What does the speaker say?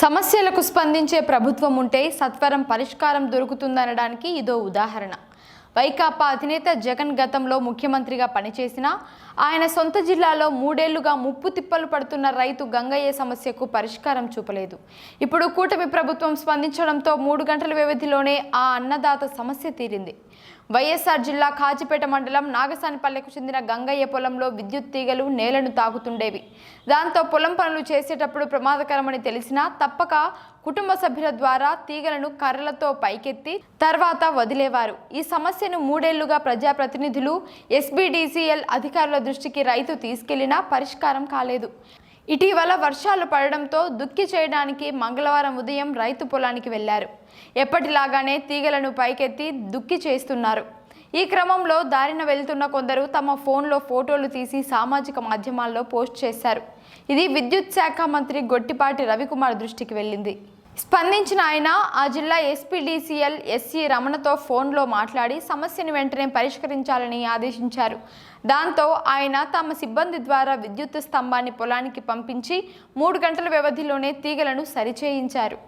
సమస్యలకు స్పందించే ప్రభుత్వం ఉంటే సత్వరం పరిష్కారం దొరుకుతుందనడానికి ఇదో ఉదాహరణ. వైకాపా అధినేత జగన్ గతంలో ముఖ్యమంత్రిగా పనిచేసినా ఆయన సొంత జిల్లాలో మూడేళ్ళుగా ముప్పు తిప్పలు పడుతున్న రైతు గంగయ్య సమస్యకు పరిష్కారం చూపలేదు. ఇప్పుడు కూటమి ప్రభుత్వం స్పందించడంతో మూడు గంటల వ్యవధిలోనే ఆ అన్నదాత సమస్య తీరింది. వైఎస్ఆర్ జిల్లా కాజిపేట మండలం నాగసానిపల్లెకు చెందిన గంగయ్య పొలంలో విద్యుత్ తీగలు నేలను తాకుతుండేవి దాంతో పొలం పనులు చేసేటప్పుడు ప్రమాదకరమని తెలిసినా తప్పక కుటుంబ సభ్యుల ద్వారా తీగలను కర్రలతో పైకెత్తి తర్వాత వదిలేవారు. ఈ సమస్యను మూడేళ్ళుగా ప్రజాప్రతినిధులు ఎస్బీడీసీఎల్ అధికారుల దృష్టికి రైతు తీసుకెళ్ళినా పరిష్కారం కాలేదు. ఇటీవల వర్షాలు పడడంతో దుక్కి చేయడానికి మంగళవారం ఉదయం రైతు పొలానికి వెళ్ళారు ఎప్పటిలాగానే తీగలను పైకెత్తి దుక్కి చేస్తున్నారు. ఈ క్రమంలో దారిన వెళ్తున్న కొందరు తమ ఫోన్లో ఫోటోలు తీసి సామాజిక మాధ్యమాల్లో పోస్ట్ చేశారు. ఇది విద్యుత్ శాఖ మంత్రి గొట్టిపాటి రవికుమార్ దృష్టికి వెళ్ళింది. స్పందించిన ఆయన ఆ జిల్లా ఎస్పీడీసీఎల్ ఎస్సీ రమణతో ఫోన్లో మాట్లాడి సమస్యను వెంటనే పరిష్కరించాలని ఆదేశించారు. దాంతో ఆయన తమ సిబ్బంది ద్వారా విద్యుత్ స్తంభాన్ని పొలానికి పంపించి మూడు గంటల వ్యవధిలోనే తీగలను సరిచేయించారు.